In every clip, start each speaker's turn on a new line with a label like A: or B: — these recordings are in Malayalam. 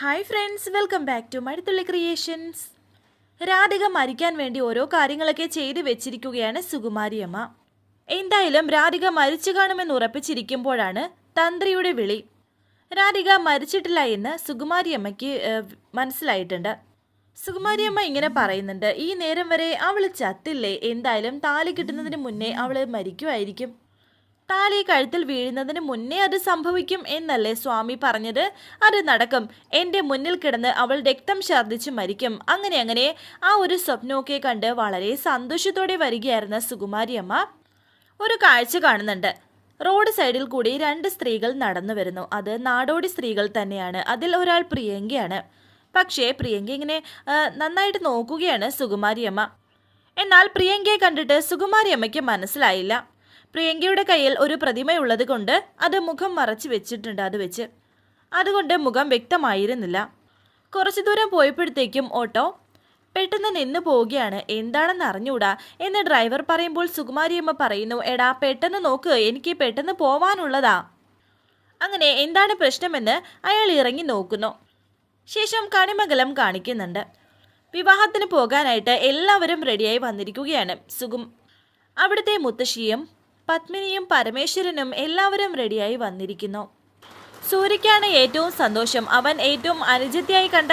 A: Hi friends welcome back to Mazhathulli creations Radhika മരിക്കാൻ വേണ്ടി ഓരോ കാര്യങ്ങളൊക്കെ ചെയ്തു വെച്ചിരിക്കുകയാണ് സുകുമാരിയമ്മ എന്തായാലും രാധിക മരിച്ചു കാണുമെന്ന് ഉറപ്പിച്ചിരിക്കുമ്പോഴാണ് തന്ത്രിയുടെ വിളി. രാധിക മരിച്ചിട്ടില്ല എന്ന് സുകുമാരിയമ്മയ്ക്ക് മനസ്സിലായിട്ടുണ്ട്. സുകുമാരിയമ്മ ഇങ്ങനെ പറയുന്നുണ്ട് ഈ നേരം വരെ അവൾ ചത്തില്ലേ? എന്തായാലും താലി കിട്ടുന്നതിന് മുന്നേ അവൾ മരിക്കുമായിരിക്കും. താലി കഴുത്തിൽ വീഴുന്നതിന് മുന്നേ അത് സംഭവിക്കും എന്നല്ലേ സ്വാമി പറഞ്ഞത്? അത് നടക്കും. എന്റെ മുന്നിൽ കിടന്ന് അവൾ രക്തം ഛർദ്ദിച്ച് മരിക്കും. അങ്ങനെ അങ്ങനെ ആ ഒരു സ്വപ്നമൊക്കെ കണ്ട് വളരെ സന്തോഷത്തോടെ വരികയായിരുന്ന സുകുമാരിയമ്മ ഒരു കാഴ്ച കാണുന്നുണ്ട്. റോഡ് സൈഡിൽ കൂടി രണ്ട് സ്ത്രീകൾ നടന്നു വരുന്നു. അത് നാടോടി സ്ത്രീകൾ തന്നെയാണ്. അതിൽ ഒരാൾ പ്രിയങ്കയാണ്. പക്ഷേ പ്രിയങ്ക ഇങ്ങനെ നന്നായിട്ട് നോക്കുകയാണ് സുകുമാരിയമ്മ എന്നാൽ പ്രിയങ്കയെ കണ്ടിട്ട് സുകുമാരിയമ്മയ്ക്ക് മനസ്സിലായില്ല. പ്രിയങ്കയുടെ കയ്യിൽ ഒരു പ്രതിമയുള്ളത് കൊണ്ട് അത് മുഖം മറച്ചു വെച്ചിട്ടുണ്ട് അത് വെച്ച്. അതുകൊണ്ട് മുഖം വ്യക്തമായിരുന്നില്ല. കുറച്ചു ദൂരം പോയപ്പോഴത്തേക്കും ഓട്ടോ പെട്ടെന്ന് നിന്ന് പോവുകയാണ്. എന്താണെന്ന് അറിഞ്ഞൂടാ എന്ന് ഡ്രൈവർ പറയുമ്പോൾ സുകുമാരിയമ്മ പറയുന്നു എടാ പെട്ടെന്ന് നോക്ക് എനിക്ക് പെട്ടെന്ന് പോവാനുള്ളതാ. അങ്ങനെ എന്താണ് പ്രശ്നമെന്ന് അയാൾ ഇറങ്ങി നോക്കുന്നു. ശേഷം കണിമംഗലം കാണിക്കുന്നുണ്ട്. വിവാഹത്തിന് പോകാനായിട്ട് എല്ലാവരും റെഡിയായി വന്നിരിക്കുകയാണ്. സുഗും അവിടുത്തെ മുത്തശ്ശിയും പത്മിനിയും പരമേശ്വരനും എല്ലാവരും റെഡിയായി വന്നിരിക്കുന്നു. സൂര്യയ്ക്കാണ് ഏറ്റവും സന്തോഷം. അവൻ ഏറ്റവും അനുജത്തിയായി കണ്ട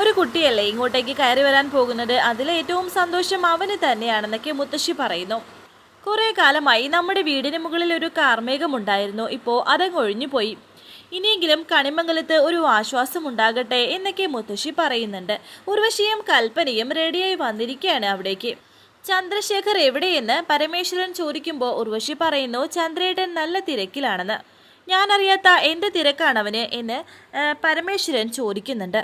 A: ഒരു കുട്ടിയല്ലേ ഇങ്ങോട്ടേക്ക് കയറി വരാൻ പോകുന്നത്. അതിലേറ്റവും സന്തോഷം അവന് തന്നെയാണെന്നൊക്കെ മുത്തശ്ശി പറയുന്നു. കുറേ കാലമായി നമ്മുടെ വീടിന് മുകളിൽ ഒരു കാർമേഘമുണ്ടായിരുന്നു ഇപ്പോൾ അതങ്ങ് ഒഴിഞ്ഞുപോയി ഇനിയെങ്കിലും കണിമംഗലത്ത് ഒരു ആശ്വാസം ഉണ്ടാകട്ടെ എന്നൊക്കെ മുത്തശ്ശി പറയുന്നുണ്ട്. ഉർവശിയും കൽപ്പനയും റെഡിയായി വന്നിരിക്കുകയാണ് അവിടേക്ക്. ചന്ദ്രശേഖർ എവിടെയെന്ന് പരമേശ്വരൻ ചോദിക്കുമ്പോൾ ഉർവശി പറയുന്നു ചന്ദ്രേട്ടൻ നല്ല തിരക്കിലാണെന്ന്. ഞാനറിയാത്ത എന്ത് തിരക്കാണവന്? എന്ന് പരമേശ്വരൻ ചോദിക്കുന്നുണ്ട്.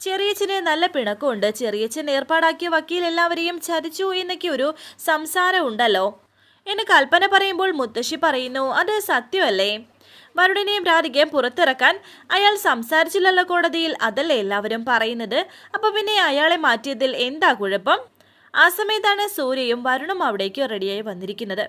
A: ചെറിയച്ഛന് നല്ല പിണക്കമുണ്ട്. ചെറിയച്ഛൻ ഏർപ്പാടാക്കിയ വക്കീൽ എല്ലാവരെയും ചതിച്ചു എന്നൊക്കെ ഒരു സംസാരം ഉണ്ടല്ലോ. എന്ന് കൽപ്പന പറയുമ്പോൾ മുത്തശ്ശി പറയുന്നു അത് സത്യമല്ലേ? വരുണിനെയും രാധികയും പുറത്തിറക്കാൻ അയാൾ സംസാരിച്ചില്ലല്ലോ കോടതിയിൽ? അതല്ലേ എല്ലാവരും പറയുന്നത്. അപ്പൊ പിന്നെ അയാളെ മാറ്റിയതിൽ എന്താ കുഴപ്പം? ആ സമയത്താണ് സൂര്യയും വരുണും അവിടേക്ക് റെഡിയായി വന്നിരിക്കുന്നത്.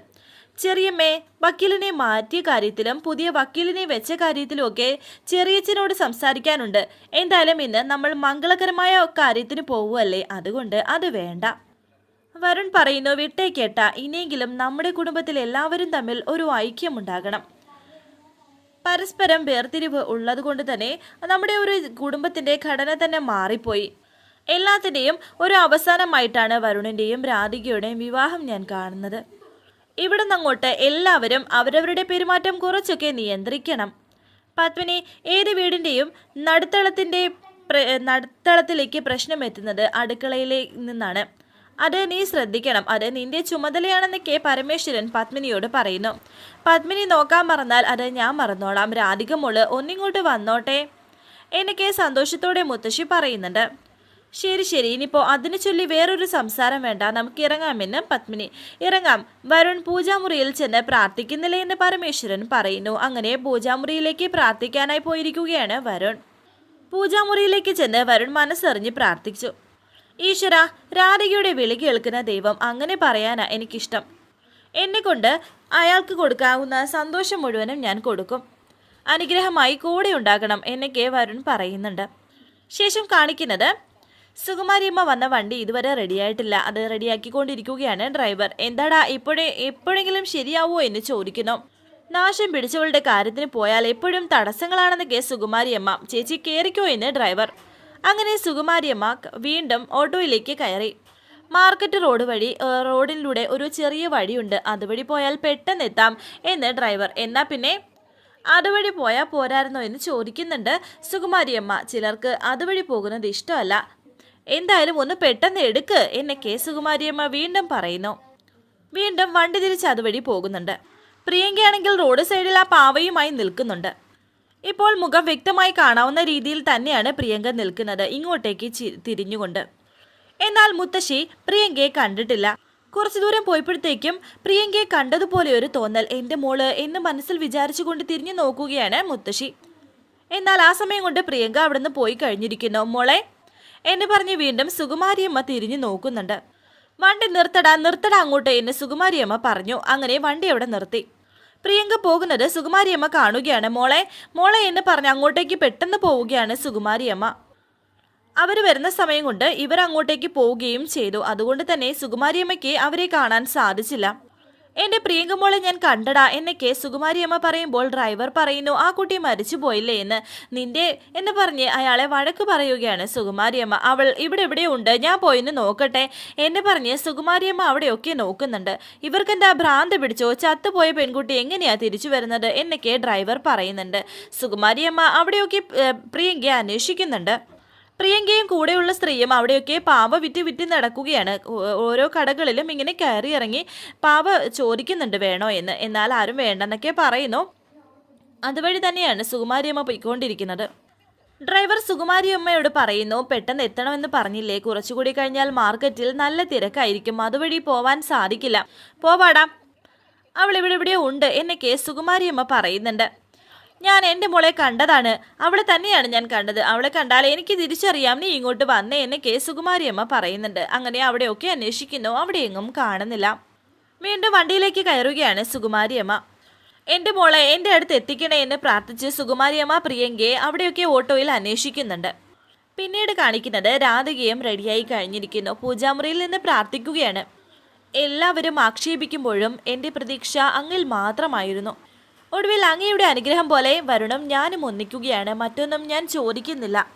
A: ചെറിയമ്മേ വക്കീലിനെ മാറ്റിയ കാര്യത്തിലും പുതിയ വക്കീലിനെ വെച്ച കാര്യത്തിലും ഒക്കെ ചെറിയച്ചനോട് സംസാരിക്കാനുണ്ട്. എന്തായാലും ഇന്ന് നമ്മൾ മംഗളകരമായ കാര്യത്തിന് പോവുമല്ലേ അതുകൊണ്ട് അത് വേണ്ട. വരുൺ പറയുന്നു വിട്ടേക്കേട്ട ഇനിയെങ്കിലും നമ്മുടെ കുടുംബത്തിൽ എല്ലാവരും തമ്മിൽ ഒരു ഐക്യമുണ്ടാകണം. പരസ്പരം വേർതിരിവ് ഉള്ളതുകൊണ്ട് തന്നെ നമ്മുടെ ഒരു കുടുംബത്തിന്റെ ഘടന തന്നെ മാറിപ്പോയി. എല്ലാത്തിന്റെയും ഒരു അവസാനമായിട്ടാണ് വരുണിന്റെയും രാധികയുടെയും വിവാഹം ഞാൻ കാണുന്നത്. ഇവിടെ നിന്നങ്ങോട്ട് എല്ലാവരും അവരവരുടെ പെരുമാറ്റം കുറച്ചൊക്കെ നിയന്ത്രിക്കണം. പത്മിനി ഏത് വീടിന്റെയും നടുത്തളത്തിന്റെ നടുത്തളത്തിലേക്ക് പ്രശ്നം എത്തുന്നത് അടുക്കളയിലെ നിന്നാണ്. അത് നീ ശ്രദ്ധിക്കണം. അത് നിന്റെ ചുമതലയാണെന്നൊക്കെ പരമേശ്വരൻ പത്മിനിയോട് പറയുന്നു. പത്മിനി നോക്കാൻ മറന്നാൽ അത് ഞാൻ മറന്നോളാം. രാധിക മോൾ ഒന്നിങ്ങോട്ട് വന്നോട്ടെ? എനിക്ക് സന്തോഷത്തോടെ മുത്തശ്ശി പറയുന്നുണ്ട്. ശരി ശരി. ഇനിയിപ്പോൾ അതിനെ ചൊല്ലി വേറൊരു സംസാരം വേണ്ട. നമുക്ക് ഇറങ്ങാമെന്ന് പത്മിനി. ഇറങ്ങാം. വരുൺ പൂജാമുറിയിൽ ചെന്ന് പ്രാർത്ഥിക്കുന്നില്ല എന്ന് പരമേശ്വരൻ പറയുന്നു. അങ്ങനെ പൂജാമുറിയിലേക്ക് പ്രാർത്ഥിക്കാനായി പോയിരിക്കുകയാണ് വരുൺ. പൂജാമുറിയിലേക്ക് ചെന്ന് വരുൺ മനസ്സറിഞ്ഞ് പ്രാർത്ഥിച്ചു. ഈശ്വര രാധികയുടെ വിളി കേൾക്കുന്ന ദൈവം അങ്ങനെ പറയാനാ എനിക്കിഷ്ടം. എന്നെ കൊണ്ട് അയാൾക്ക് കൊടുക്കാവുന്ന സന്തോഷം മുഴുവനും ഞാൻ കൊടുക്കും. അനുഗ്രഹമായി കൂടെ ഉണ്ടാകണം എന്നൊക്കെ വരുൺ പറയുന്നുണ്ട്. ശേഷം കാണിക്കുന്നത് സുകുമാരിയമ്മ വന്ന വണ്ടി ഇതുവരെ റെഡിയായിട്ടില്ല. അത് റെഡിയാക്കിക്കൊണ്ടിരിക്കുകയാണ് ഡ്രൈവർ. എന്താടാ ഇപ്പോഴേ എപ്പോഴെങ്കിലും ശരിയാവോ എന്ന് ചോദിക്കുന്നു. നാശം പിടിച്ചവളുടെ കാര്യത്തിന് പോയാൽ എപ്പോഴും തടസ്സങ്ങളാണെന്ന് കെ സുകുമാരിയമ്മ. ചേച്ചി കയറിക്കോ എന്ന് ഡ്രൈവർ. അങ്ങനെ സുകുമാരിയമ്മ വീണ്ടും ഓട്ടോയിലേക്ക് കയറി. മാർക്കറ്റ് റോഡ് വഴി റോഡിലൂടെ ഒരു ചെറിയ വഴിയുണ്ട്. അതുവഴി പോയാൽ പെട്ടെന്ന് എത്താം എന്ന് ഡ്രൈവർ. എന്നാ പിന്നെ? അതുവഴി പോയാൽ പോരായിരുന്നോ എന്ന് ചോദിക്കുന്നുണ്ട് സുകുമാരിയമ്മ. ചിലർക്ക് അതുവഴി പോകുന്നത് ഇഷ്ടമല്ല. എന്തായാലും ഒന്ന് പെട്ടെന്ന് എടുക്ക് എന്നെ കെ സുകുമാരിയമ്മ വീണ്ടും പറയുന്നു. വീണ്ടും വണ്ടി തിരിച്ച് അതുവഴി പോകുന്നുണ്ട്. പ്രിയങ്കയാണെങ്കിൽ റോഡ് സൈഡിൽ ആ പാവയുമായി നിൽക്കുന്നുണ്ട്. ഇപ്പോൾ മുഖം വ്യക്തമായി കാണാവുന്ന രീതിയിൽ തന്നെയാണ് പ്രിയങ്ക നിൽക്കുന്നത് ഇങ്ങോട്ടേക്ക് തിരിഞ്ഞുകൊണ്ട്. എന്നാൽ മുത്തശ്ശി പ്രിയങ്കയെ കണ്ടിട്ടില്ല. കുറച്ചു ദൂരം പോയപ്പോഴത്തേക്കും പ്രിയങ്കയെ കണ്ടതുപോലെ ഒരു തോന്നൽ എന്റെ മോൾ എന്ന് മനസ്സിൽ വിചാരിച്ചുകൊണ്ട് തിരിഞ്ഞു നോക്കുകയാണ് മുത്തശ്ശി. എന്നാൽ ആ സമയം കൊണ്ട് പ്രിയങ്ക അവിടുന്ന് പോയി കഴിഞ്ഞിരിക്കുന്നു. മോളെ എന്ന് പറഞ്ഞ് വീണ്ടും സുകുമാരിയമ്മ തിരിഞ്ഞു നോക്കുന്നുണ്ട്. വണ്ടി നിർത്തടാ നിർത്തടാ അങ്ങോട്ട് എന്ന് സുകുമാരിയമ്മ പറഞ്ഞു. അങ്ങനെ വണ്ടി അവിടെ നിർത്തി. പ്രിയങ്ക പോകുന്നത് സുകുമാരിയമ്മ കാണുകയാണ്. മോളെ മോളെ എന്ന് പറഞ്ഞ് അങ്ങോട്ടേക്ക് പെട്ടെന്ന് പോവുകയാണ് സുകുമാരിയമ്മ. അവർ വരുന്ന സമയം കൊണ്ട് ഇവർ അങ്ങോട്ടേക്ക് പോവുകയും ചെയ്തു. അതുകൊണ്ട് തന്നെ സുകുമാരിയമ്മയ്ക്ക് അവരെ കാണാൻ സാധിച്ചില്ല. എന്റെ പ്രിയങ്കമോളെ ഞാൻ കണ്ടടാ. എന്നൊക്കെ സുകുമാരിയമ്മ പറയുമ്പോൾ ഡ്രൈവർ പറയുന്നു ആ കുട്ടി മരിച്ചു പോയില്ലേ? എന്ന്. നിന്റെ എന്ന് പറഞ്ഞ് അയാളെ വഴക്ക് പറയുകയാണ് സുകുമാരിയമ്മ അവൾ ഇവിടെ എവിടെയോ ഉണ്ട്. ഞാൻ പോയിന്ന് നോക്കട്ടെ. എന്ന് പറഞ്ഞ് സുകുമാരിയമ്മ അവിടെയൊക്കെ നോക്കുന്നുണ്ട്. ഇവർക്കെന്താ ഭ്രാന്ത് പിടിച്ചോ? ചത്തുപോയ പെൺകുട്ടി എങ്ങനെയാ തിരിച്ചു വരുന്നത്? എന്നൊക്കെ ഡ്രൈവർ പറയുന്നുണ്ട്. സുകുമാരിയമ്മ അവിടെയൊക്കെ പ്രിയങ്കയെ അന്വേഷിക്കുന്നുണ്ട്. പ്രിയങ്കയും കൂടെയുള്ള സ്ത്രീയും അവിടെയൊക്കെ പാവ വിറ്റ് വിറ്റ് നടക്കുകയാണ്. ഓരോ കടകളിലും ഇങ്ങനെ കയറി ഇറങ്ങി പാവ ചോദിക്കുന്നുണ്ട് വേണോ എന്ന്? എന്നാൽ ആരും വേണ്ടെന്നൊക്കെ പറയുന്നു. അതുവഴി തന്നെയാണ് സുകുമാരിയമ്മ പോയിക്കൊണ്ടിരിക്കുന്നത്. ഡ്രൈവർ സുകുമാരിയമ്മയോട് പറയുന്നു പെട്ടെന്ന് എത്തണമെന്ന് പറഞ്ഞില്ലേ? കുറച്ചുകൂടി കഴിഞ്ഞാൽ മാർക്കറ്റിൽ നല്ല തിരക്കായിരിക്കും. അതുവഴി പോവാൻ സാധിക്കില്ല. പോവാടാ. അവൾ ഇവിടെ ഇവിടെ ഉണ്ട് എന്നൊക്കെ സുകുമാരിയമ്മ പറയുന്നുണ്ട്. ഞാൻ എന്റെ മോളെ കണ്ടതാണ്. അവളെ തന്നെയാണ് ഞാൻ കണ്ടത്. അവളെ കണ്ടാൽ എനിക്ക് തിരിച്ചറിയാം. നീ ഇങ്ങോട്ട് വന്നേ കെ. സുകുമാരിയമ്മ പറയുന്നുണ്ട്. അങ്ങനെ അവിടെയൊക്കെ അന്വേഷിക്കുന്നു. അവിടെ എങ്ങും കാണുന്നില്ല. വീണ്ടും വണ്ടിയിലേക്ക് കയറുകയാണ് സുകുമാരിയമ്മ എന്റെ മോളെ എന്റെ അടുത്ത് എത്തിക്കണേ എന്ന് പ്രാർത്ഥിച്ച് സുകുമാരിയമ്മ പ്രിയങ്കയെ അവിടെയൊക്കെ ഓട്ടോയിൽ അന്വേഷിക്കുന്നുണ്ട്. പിന്നീട് കാണിക്കുന്നത് രാധികയും റെഡിയായി കഴിഞ്ഞിരിക്കുന്നു. പൂജാമുറിയിൽ നിന്ന് പ്രാർത്ഥിക്കുകയാണ്. എല്ലാവരും ആക്ഷേപിക്കുമ്പോഴും എന്റെ പ്രതീക്ഷ അങ്ങിൽ മാത്രമായിരുന്നു. ഒടുവിൽ അങ്ങയുടെ അനുഗ്രഹം പോലെ വരുണും ഞാനും ഒന്നിക്കുകയാണ് മറ്റൊന്നും ഞാൻ ചോദിക്കുന്നില്ല.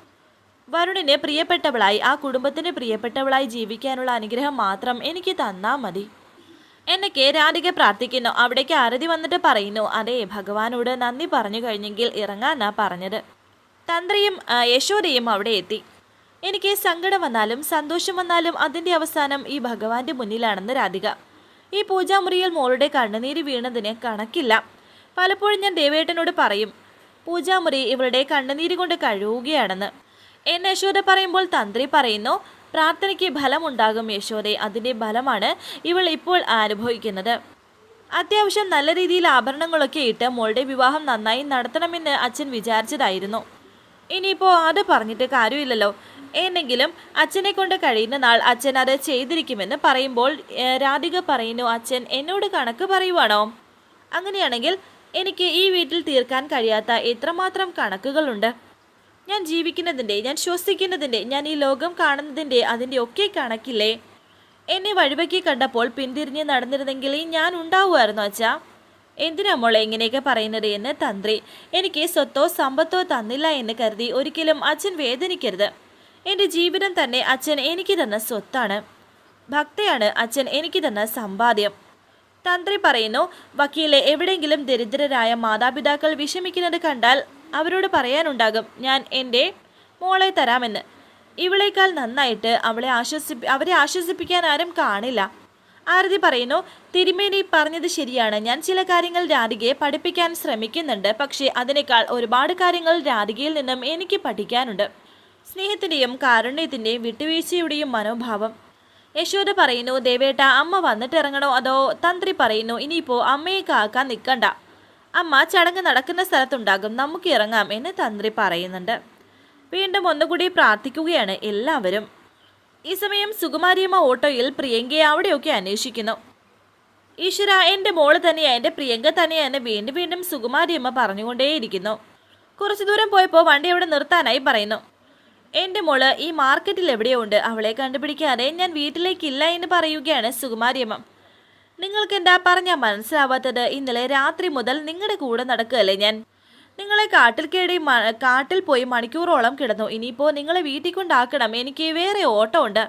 A: വരുണിന് പ്രിയപ്പെട്ടവളായി ആ കുടുംബത്തിന് പ്രിയപ്പെട്ടവളായി ജീവിക്കാനുള്ള അനുഗ്രഹം മാത്രം എനിക്ക് തന്നാൽ മതി. എന്നൊക്കെ രാധിക പ്രാർത്ഥിക്കുന്നു. അവിടേക്ക് ആരതി വന്നിട്ട് പറയുന്നു അതെ ഭഗവാനോട് നന്ദി പറഞ്ഞു കഴിഞ്ഞെങ്കിൽ ഇറങ്ങാനാ പറഞ്ഞത്. തന്ത്രിയും യശോദയും അവിടെ എത്തി. എനിക്ക് സങ്കടം വന്നാലും സന്തോഷം വന്നാലും അതിന്റെ അവസാനം ഈ ഭഗവാന്റെ മുന്നിലാണെന്ന് രാധിക. ഈ പൂജാമുറിയിൽ മോളുടെ കണ്ണുനീര് വീണതിന് കണക്കില്ല. പലപ്പോഴും ഞാൻ ദേവേട്ടനോട് പറയും പൂജാമുറി ഇവളുടെ കണ്ണുനീര് കൊണ്ട് കഴുകുകയാണെന്ന്. എന്നെ യശോദ പറയുമ്പോൾ തന്ത്രി പറയുന്നു പ്രാർത്ഥനയ്ക്ക് ഫലമുണ്ടാകും യശോദെ അതിന്റെ ഫലമാണ് ഇവൾ ഇപ്പോൾ അനുഭവിക്കുന്നത്. അത്യാവശ്യം നല്ല രീതിയിൽ ആഭരണങ്ങളൊക്കെ ഇട്ട് മോളുടെ വിവാഹം നന്നായി നടത്തണമെന്ന് അച്ഛൻ വിചാരിച്ചതായിരുന്നു. ഇനിയിപ്പോൾ അത് പറഞ്ഞിട്ട് കാര്യമില്ലല്ലോ. എന്നെങ്കിലും അച്ഛനെ കൊണ്ട് കഴിയുന്ന നാൾ അച്ഛൻ അത് ചെയ്തിരിക്കുമെന്ന് പറയുമ്പോൾ രാധിക പറയുന്നു അച്ഛൻ എന്നോട് കണക്ക് പറയുവാണോ? അങ്ങനെയാണെങ്കിൽ എനിക്ക് ഈ വീട്ടിൽ തീർക്കാൻ കഴിയാത്ത എത്രമാത്രം കണക്കുകളുണ്ട്. ഞാൻ ജീവിക്കുന്നതിന്റെ ഞാൻ ശ്വസിക്കുന്നതിന്റെ ഞാൻ ഈ ലോകം കാണുന്നതിന്റെ അതിന്റെ ഒക്കെ കണക്കില്ലേ? എന്നെ വഴിവെക്കി കണ്ടപ്പോൾ പിന്തിരിഞ്ഞ് നടന്നിരുന്നെങ്കിൽ ഞാൻ ഉണ്ടാവുമായിരുന്നു അച്ഛാ. എന്തിനാ മോളെ ഇങ്ങനെയൊക്കെ പറയുന്നത് എന്ന് തന്ത്രി. എനിക്ക് സ്വത്തോ സമ്പത്തോ തന്നില്ല എന്ന് കരുതി ഒരിക്കലും അച്ഛൻ വേദനിക്കരുത്. എന്റെ ജീവിതം തന്നെ അച്ഛൻ എനിക്ക് തന്ന സ്വത്താണ്. ഭക്തയാണ് അച്ഛൻ എനിക്ക് തന്ന സമ്പാദ്യം. തന്ത്രി പറയുന്നു വക്കീലെ എവിടെയെങ്കിലും ദരിദ്രരായ മാതാപിതാക്കൾ വിഷമിക്കുന്നത് കണ്ടാൽ അവരോട് പറയാനുണ്ടാകും ഞാൻ എന്റെ മോളെ തരാമെന്ന്. ഇവളേക്കാൾ നന്നായിട്ട് അവളെ ആശ്വസിപ്പി അവരെ ആശ്വസിപ്പിക്കാൻ ആരും കാണില്ല. ആരതി പറയുന്നു തിരുമേനി പറഞ്ഞത് ശരിയാണ്. ഞാൻ ചില കാര്യങ്ങൾ രാധികയെ പഠിപ്പിക്കാൻ ശ്രമിക്കുന്നുണ്ട്. പക്ഷേ അതിനേക്കാൾ ഒരുപാട് കാര്യങ്ങൾ രാധികയിൽ നിന്നും എനിക്ക് പഠിക്കാനുണ്ട്. സ്നേഹത്തിന്റെയും കാരുണ്യത്തിന്റെയും വിട്ടുവീഴ്ചയുടെയും മനോഭാവം യശോദ പറയുന്നു ദേവേട്ട അമ്മ വന്നിട്ട് ഇറങ്ങണോ അതോ തന്ത്രി പറയുന്നു ഇനിയിപ്പോൾ അമ്മയെ കാക്കാൻ നിൽക്കണ്ട. അമ്മ ചടങ്ങ് നടക്കുന്ന സ്ഥലത്തുണ്ടാകും നമുക്ക് ഇറങ്ങാം എന്ന് തന്ത്രി പറയുന്നുണ്ട്. വീണ്ടും ഒന്നുകൂടി പ്രാർത്ഥിക്കുകയാണ് എല്ലാവരും. ഈ സമയം സുകുമാരിയമ്മ ഓട്ടോയിൽ പ്രിയങ്കയെ അവിടെയൊക്കെ അന്വേഷിക്കുന്നു. ഈശ്വര എന്റെ മോൾ തന്നെയാ എന്റെ പ്രിയങ്ക തന്നെയാണ് വീണ്ടും വീണ്ടും സുകുമാരിയമ്മ പറഞ്ഞുകൊണ്ടേയിരിക്കുന്നു. കുറച്ചു ദൂരം പോയപ്പോൾ വണ്ടി അവിടെ നിർത്താനായി പറയുന്നു. എന്റെ മോൾ ഈ മാർക്കറ്റിൽ എവിടെയുണ്ട്? അവളെ കണ്ടുപിടിക്കാതെ ഞാൻ വീട്ടിലേക്കില്ല എന്ന് പറയുകയാണ് സുകുമാരിയമ്മ നിങ്ങൾക്ക് എന്താ പറഞ്ഞാൽ മനസ്സിലാവാത്തത്? ഇന്നലെ രാത്രി മുതൽ നിങ്ങളുടെ കൂടെ നടക്കുകയല്ലേ ഞാൻ? നിങ്ങളെ കാട്ടിൽ കേടി കാട്ടിൽ പോയി മണിക്കൂറോളം കിടന്നു. ഇനിയിപ്പോൾ നിങ്ങളെ വീട്ടിൽ കൊണ്ടാക്കണം. എനിക്ക് വേറെ ഓട്ടമുണ്ട്.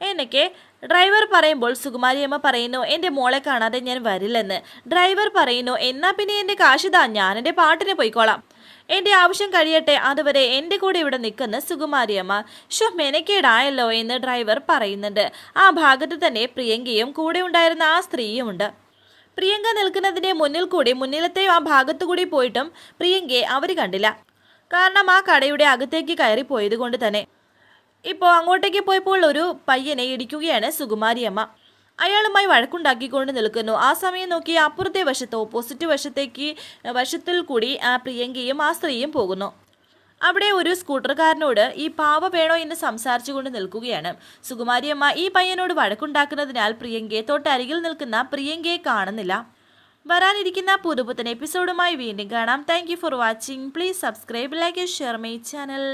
A: എന്നൊക്കെ ഡ്രൈവർ പറയുമ്പോൾ സുകുമാരിയമ്മ പറയുന്നു എന്റെ മോളെ കാണാതെ ഞാൻ വരില്ലെന്ന്. ഡ്രൈവർ പറയുന്നു എന്നാ പിന്നെ എന്റെ കാശിതാ ഞാൻ എന്റെ പാട്ടിന് പോയിക്കോളാം. എന്റെ ആവശ്യം കഴിയട്ടെ അതുവരെ എന്റെ കൂടെ ഇവിടെ നിൽക്കുന്ന സുകുമാരിയമ്മ ഷോ മെനക്കേടായല്ലോ എന്ന് ഡ്രൈവർ പറയുന്നുണ്ട്. ആ ഭാഗത്ത് തന്നെ പ്രിയങ്കയും കൂടെ ഉണ്ടായിരുന്ന ആ സ്ത്രീയുമുണ്ട് പ്രിയങ്ക നിൽക്കുന്നതിന്റെ മുന്നിൽ കൂടി മുന്നിലത്തെ ആ ഭാഗത്തു കൂടി പോയിട്ടും പ്രിയങ്കയെ അവർ കണ്ടില്ല. കാരണം ആ കടയുടെ അകത്തേക്ക് കയറി പോയത് കൊണ്ട് തന്നെ. ഇപ്പോൾ അങ്ങോട്ടേക്ക് പോയപ്പോൾ ഒരു പയ്യനെ ഇടിക്കുകയാണ് സുകുമാരിയമ്മ അയാളുമായി വഴക്കുണ്ടാക്കിക്കൊണ്ട് നിൽക്കുന്നു. ആ സമയം നോക്കി അപ്പുറത്തെ വശത്ത് ഓപ്പോസിറ്റ് വശത്തേക്ക് വശത്തിൽ കൂടി ആ പ്രിയങ്കയും ആ സ്ത്രീയും പോകുന്നു. അവിടെ ഒരു സ്കൂട്ടർക്കാരനോട് ഈ പാവ വേണോ എന്ന് സംസാരിച്ചുകൊണ്ട് നിൽക്കുകയാണ്. സുകുമാരിയമ്മ ഈ പയ്യനോട് വഴക്കുണ്ടാക്കുന്നതിനാൽ പ്രിയങ്കയെ തൊട്ടരികിൽ നിൽക്കുന്ന പ്രിയങ്കയെ കാണുന്നില്ല. വരാനിരിക്കുന്ന പുതുപുത്തൻ എപ്പിസോഡുമായി വീണ്ടും കാണാം. Thank for watching please subscribe like share my channel